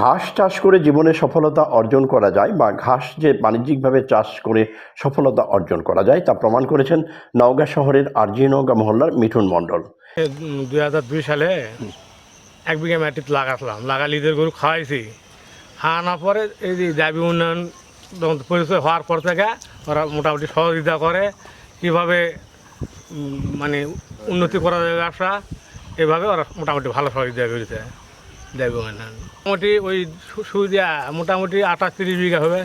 ঘাস চাষ করে জীবনে সফলতা অর্জন করা যায় বা ঘাস যে বাণিজ্যিকভাবে চাষ করে সফলতা অর্জন করা যায় তা প্রমাণ করেছেন নওগাঁ শহরের আরজি নওগাঁ মহল্লার মিঠুন মণ্ডল। দুই হাজার দুই সালে এক বিঘা মাটিতে লাগাতলাম লাগালি ঈদের গরু খাওয়াইছি। খাওয়ানোর পরে এই যে দাবি উন্নয়ন পরিচয় হওয়ার পর থেকে ওরা মোটামুটি সহযোগিতা করে, কীভাবে মানে উন্নতি করা যায় ব্যবসা, এভাবে ওরা মোটামুটি ভালো সহযোগিতা করেছে। দাবি উন্নয়ন মোটামুটি ওই সুবিধা মোটামুটি আঠাশ তিরিশ বিঘা হবে।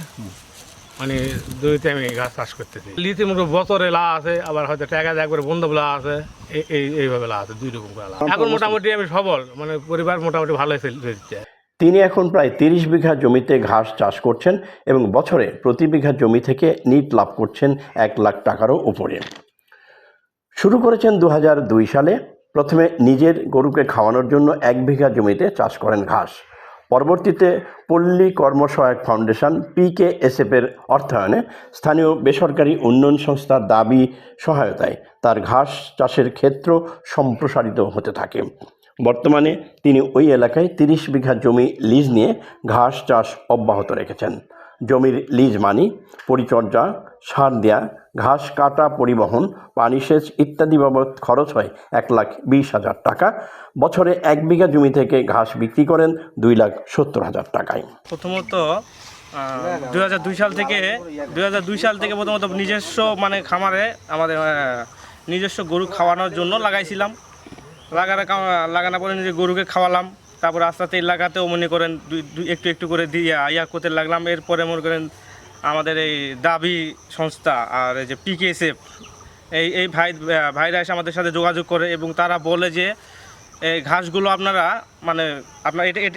মানে জমিতে আমি গাছ চাষ করতেছি। লিচি মোট বছরে লা আছে আবার হয়তো টাকা দিয়ে একবারে বন্ধ লা আছে এই- এই এইভাবে লা আছে দুই রকম করে লা এখন মোটামুটি আমি সবল মানে পরিবার মোটামুটি ভালোই চলছে। তিনি এখন প্রায় তিরিশ বিঘা জমিতে ঘাস চাষ করছেন এবং বছরে প্রতি বিঘা জমি থেকে নিট লাভ করছেন এক লাখ টাকারও উপরে। শুরু করেছেন দু দুই সালে। প্রথমে নিজের গরুকে খাওয়ানোর জন্য এক বিঘা জমিতে চাষ করেন ঘাস। পরবর্তীতে পল্লী কর্মসহায়ক ফাউন্ডেশন পিকেএসএফ এর অর্থায়নে স্থানীয় বেসরকারি উন্নয়ন সংস্থার দাবি সহায়তায় তার ঘাস চাষের ক্ষেত্র সম্প্রসারিত হতে থাকে। বর্তমানে তিনি ওই এলাকায় তিরিশ বিঘা জমি লিজ নিয়ে ঘাস চাষ অব্যাহত রেখেছেন। জমির লিজ মানি, পরিচর্যা, সার দেয়া, ঘাস কাটা, পরিবহন, পানি সেচ ইত্যাদি বাবদ খরচ হয় এক লাখ বিশ হাজার টাকা। বছরে এক বিঘা জমি থেকে ঘাস বিক্রি করেন দুই লাখ সত্তর হাজার টাকায়। প্রথমত দুই হাজার দুই সাল থেকে, দুই হাজার দুই সাল থেকে প্রথমত নিজস্ব মানে খামারে আমাদের নিজস্ব গরু খাওয়ানোর জন্য লাগাইছিলাম। লাগানো লাগানোর পরে নিজে গরুকে খাওয়ালাম। তারপরে আস্তে আস্তে এলাকাতেও মনে করেন একটু একটু করে দিয়ে ইয়া করতে লাগলাম। এরপরে মনে করেন আমাদের এই দাবি সংস্থা আর এই যে পিকেএসএফ এই এই ভাই ভাইরা এসে আমাদের সাথে যোগাযোগ করে এবং তারা বলে যে এই ঘাসগুলো আপনারা মানে আপনার এটা-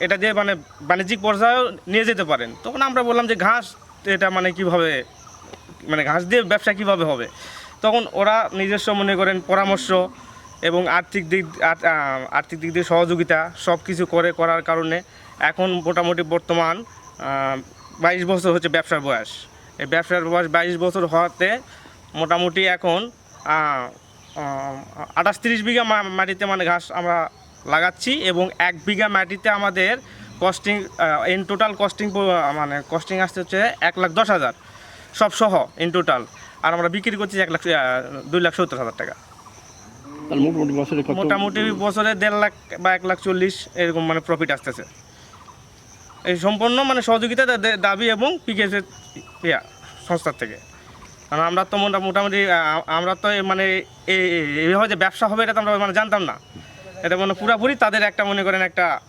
এটা দিয়ে মানে বাণিজ্যিক পর্যায়েও নিয়ে যেতে পারেন। তখন আমরা বললাম যে ঘাস এটা মানে কীভাবে মানে ঘাস দিয়ে ব্যবসা কীভাবে হবে? তখন ওরা নিজস্ব মনে করেন পরামর্শ এবং আর্থিক দিক, আর্থ- আর্থিক দিক দিয়ে সহযোগিতা সব কিছু করে, করার কারণে এখন মোটামুটি বর্তমান বাইশ বছর হচ্ছে ব্যবসার বয়স। এই ব্যবসার বয়স বাইশ বছর হওয়াতে মোটামুটি এখন আঠাশ তিরিশ বিঘা মাটিতে মানে ঘাস আমরা লাগাচ্ছি এবং এক বিঘা মাটিতে আমাদের কস্টিং ইন টোটাল কস্টিং মানে কস্টিং আসতে হচ্ছে এক লাখ দশ হাজার। সব সহ ইন টোটাল আর আমরা বিক্রি করছি এক লাখ দুই লাখ সত্তর হাজার টাকা। মোটামুটি বছরে মোটামুটি বছরে দেড় লাখ বা এক লাখ চল্লিশ এরকম মানে প্রফিট আসতেছে। এই সম্পূর্ণ মানে সহযোগিতা দাবি এবং পিকেএস ইয়া, সংস্থার থেকে। কারণ আমরা তো মোটা- মোটামুটি আমরা তো মানে এই এই- এইভাবে যে ব্যবসা হবে এটা তো আমরা মানে জানতাম না। এটা মানে পুরাপুরি তাদের একটা মনে করেন একটা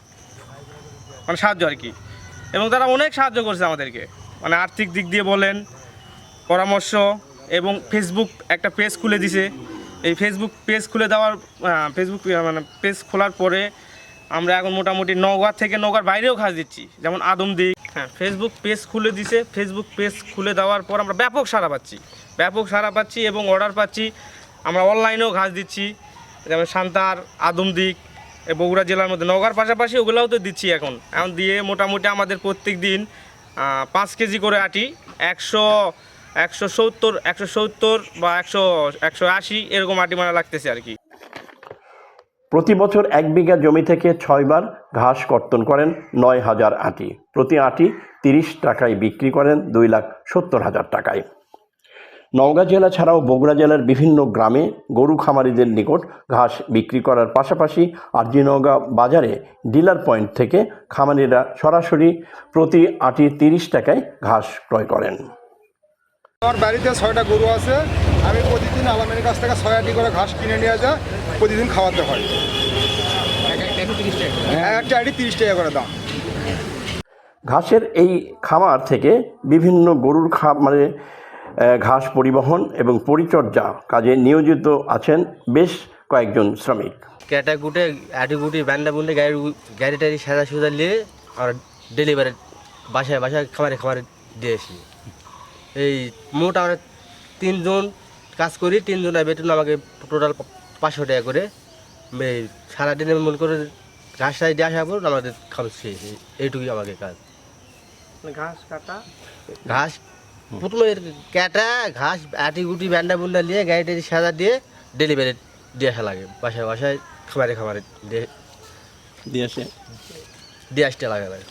মানে সাহায্য আর কি। এবং তারা অনেক সাহায্য করছে আমাদেরকে। মানে আর্থিক দিক দিয়ে বলেন, পরামর্শ এবং ফেসবুক একটা পেজ খুলে দিছে। এই ফেসবুক পেজ খুলে দেওয়ার ফেসবুক মানে পেজ খোলার পরে আমরা এখন মোটামুটি নওগাঁ থেকে নওগাঁর বাইরেও কাজ দিচ্ছি। যেমন আদমদিক হ্যাঁ ফেসবুক পেজ খুলে দিছে। ফেসবুক পেজ খুলে দেওয়ার পর আমরা ব্যাপক সাড়া পাচ্ছি। ব্যাপক সাড়া পাচ্ছি এবং অর্ডার পাচ্ছি। আমরা অনলাইনেও ঘাস দিচ্ছি। যেমন সান্তার আদমদিক বগুড়া জেলার মধ্যে নওগাঁর পাশাপাশি ওগুলোও তো দিচ্ছি এখন। এখন দিয়ে মোটামুটি আমাদের প্রত্যেক দিন পাঁচ কেজি করে আটি, একশো একশো সত্তর একশো সত্তর বা একশো একশো আশি এরকম আটি মারা লাগতেছে আর কি। প্রতি বছর এক বিঘা জমি থেকে ছয়বার ঘাস কর্তন করেন নয় হাজার আটি। প্রতি আটি তিরিশ টাকায় বিক্রি করেন দুই লাখ সত্তর হাজার টাকায়। নওগাঁ জেলা ছাড়াও বগুড়া জেলার বিভিন্ন গ্রামে গরু খামারিদের নিকট ঘাস বিক্রি করার পাশাপাশি আরজি নওগাঁ বাজারে ডিলার পয়েন্ট থেকে খামারিরা সরাসরি প্রতি আটি তিরিশ টাকায় ঘাস ক্রয় করেন। আমার বাড়িতে ছয়টা গরু আছে। আমি প্রতিদিন আলামের কাছ থেকে ছয় আটি করে ঘাস কিনে নিয়ে যা প্রতিদিন খাওয়াতে হয়। হ্যাঁ একটা আটি তিরিশ টাকা করে দাম। ঘাসের এই খামার থেকে বিভিন্ন গরুর খামারে আহ, ঘাস পরিবহন এবং পরিচর্যা কাজে নিয়োজিত আছেন বেশ কয়েকজন শ্রমিক। ক্যাটা গুটে আটি গুটি ব্যান্ডা বুন্ডে গাড়ি গাড়ি টাড়ি সাজা সুজা নিয়ে আমরা ডেলিভারি বাসায় বাসায় খামারে খামারে দিয়ে আসি। এই মোট আমরা তিনজন কাজ করি তিনজনের বেতন আমাকে টোটাল পাঁচশো টাকা করে। এই সারাদিনে মনে করে ঘাস টাই দিয়ে আসার পর আমাদের খাবার শেষ। এইটুকুই আমাকে কাজ। ঘাস কাটা? ঘাস প্রথমে ক্যাটা ঘাস আটি গুটি ব্যান্ডা বুন্ডা নিয়ে গাড়ি টাড়ি সাজা দিয়ে ডেলিভারি দিয়ে আসা লাগে। বাসায় বাসায় খামারে খামারে দিয়ে দিয়েছে দিয়ে আসতে লাগে লাগে।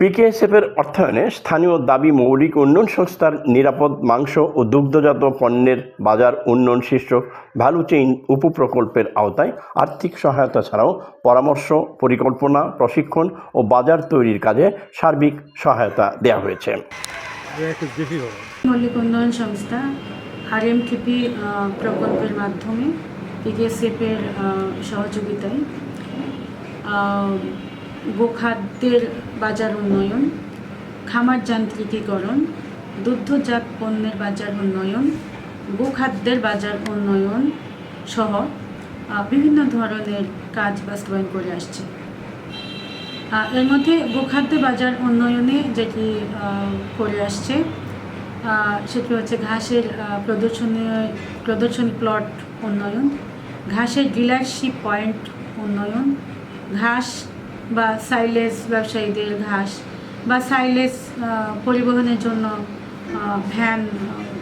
পিকেএসএফের অর্থায়নে স্থানীয় দাবি মৌলিক উন্নয়ন সংস্থার নিরাপদ মাংস ও দুগ্ধজাত পণ্যের বাজার উন্নয়ন শীর্ষক ভ্যালু চেইন উপপ্রকল্পের আওতায় আর্থিক সহায়তা ছাড়াও পরামর্শ, পরিকল্পনা, প্রশিক্ষণ ও বাজার তৈরির কাজে সার্বিক সহায়তা দেওয়া হয়েছে। মৌলিক উন্নয়ন সংস্থা আরএমটিপি প্রকল্পের মাধ্যমে পিডিএসএফের সহযোগিতায় গোখাদ্যের বাজার উন্নয়ন, খামার যান্ত্রিকীকরণ, দুগ্ধজাত পণ্যের বাজার উন্নয়ন, গোখাদ্যের বাজার উন্নয়ন সহ বিভিন্ন ধরনের কাজ বাস্তবায়ন করে আসছে। এর মধ্যে গোখাদ্য বাজার উন্নয়নে যেটি করে আসছে সেটি হচ্ছে ঘাসের প্রদর্শনী প্রদর্শনী প্লট উন্নয়ন, ঘাসের ডিলারশিপ পয়েন্ট উন্নয়ন, ঘাস বা সাইলেজ ব্যবসায়ীদের ঘাস বা সাইলেজ আহ, পরিবহনের জন্য ভ্যান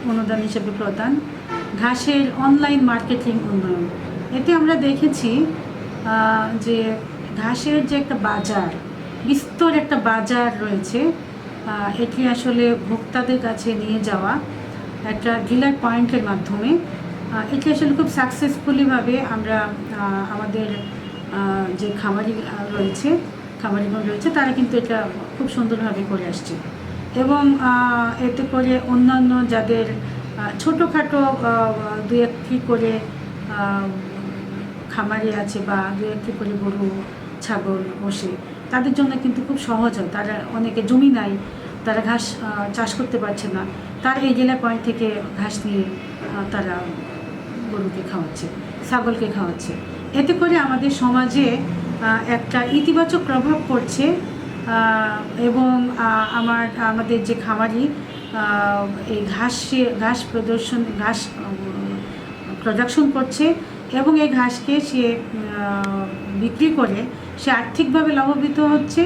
অনুদান হিসেবে প্রদান ঘাসের অনলাইন মার্কেটিং উন্নয়ন। এতে আমরা দেখেছি যে ঘাসের যে একটা বাজার বিস্তর একটা বাজার রয়েছে এটি আসলে ভোক্তাদের কাছে নিয়ে যাওয়া একটা ডিলার পয়েন্টের মাধ্যমে এটি আসলে খুব সাকসেসফুলিভাবে আমরা আমাদের যে খামারি রয়েছে খামারিগণ রয়েছে, তারা কিন্তু এটা খুব সুন্দরভাবে করে আসছে। এবং এতে করে অন্যান্য যাদের ছোটোখাটো দু একটি করে খামারি আছে বা দু একটি করে গরু, ছাগল বসে, তাদের জন্য কিন্তু খুব সহজ হয়। তারা অনেকে জমি নাই, তারা ঘাস চাষ করতে পারছে না, তার এই জেলা পয়েন্ট থেকে ঘাস নিয়ে তারা গরুকে খাওয়াচ্ছে, ছাগলকে খাওয়াচ্ছে। এতে করে আমাদের সমাজে একটা ইতিবাচক প্রভাব পড়ছে এবং আমার, আমাদের যে খামারি এই ঘাসে, ঘাস প্রদর্শন, ঘাস প্রোডাকশন করছে এবং এই ঘাসকে সে বিক্রি করে সে আর্থিকভাবে লাভবিত হচ্ছে